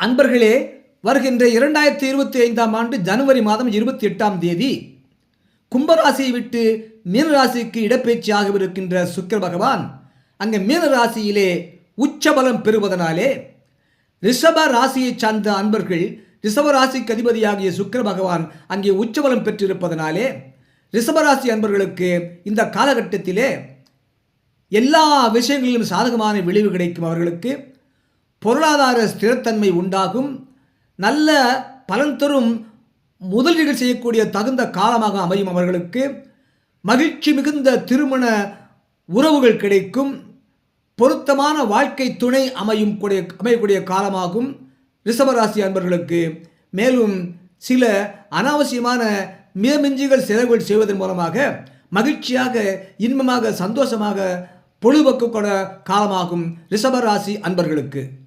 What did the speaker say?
அன்பர்களே வருகின்ற இரண்டாயிரத்தி இருபத்தி ஐந்தாம் ஆண்டு ஜனவரி மாதம் இருபத்தி எட்டாம் தேதி கும்பராசியை விட்டு மீனராசிக்கு இடப்பெயர்ச்சி ஆகவிருக்கின்ற சுக்கர பகவான் அங்கே மீனராசியிலே உச்சபலம் பெறுவதனாலே ரிஷப ராசியை சார்ந்த அன்பர்கள் ரிஷப ராசிக்கு அதிபதியாகிய சுக்கிர பகவான் அங்கே உச்சபலம் பெற்றிருப்பதனாலே ரிஷபராசி அன்பர்களுக்கு இந்த காலகட்டத்திலே எல்லா விஷயங்களிலும் சாதகமான விளைவு கிடைக்கும் அவர்களுக்கு. பொருளாதார ஸ்திரத்தன்மை உண்டாகும். நல்ல பலன் தரும் முதலீடுகள் செய்யக்கூடிய தகுந்த காலமாக அமையும் அவர்களுக்கு. மகிழ்ச்சி மிகுந்த திருமண உறவுகள் கிடைக்கும். பொருத்தமான வாழ்க்கை துணை அமையும் கூடிய அமையக்கூடிய காலமாகும். ரிஷபராசி அன்பர்களுக்கு. மேலும் சில அனாவசியமான மிதமிஞ்சிகள் செலவுகள் செய்வதன் மூலமாக மகிழ்ச்சியாக இன்பமாக சந்தோஷமாக பொழுதுபோக்கு காலமாகும் ரிஷபராசி அன்பர்களுக்கு.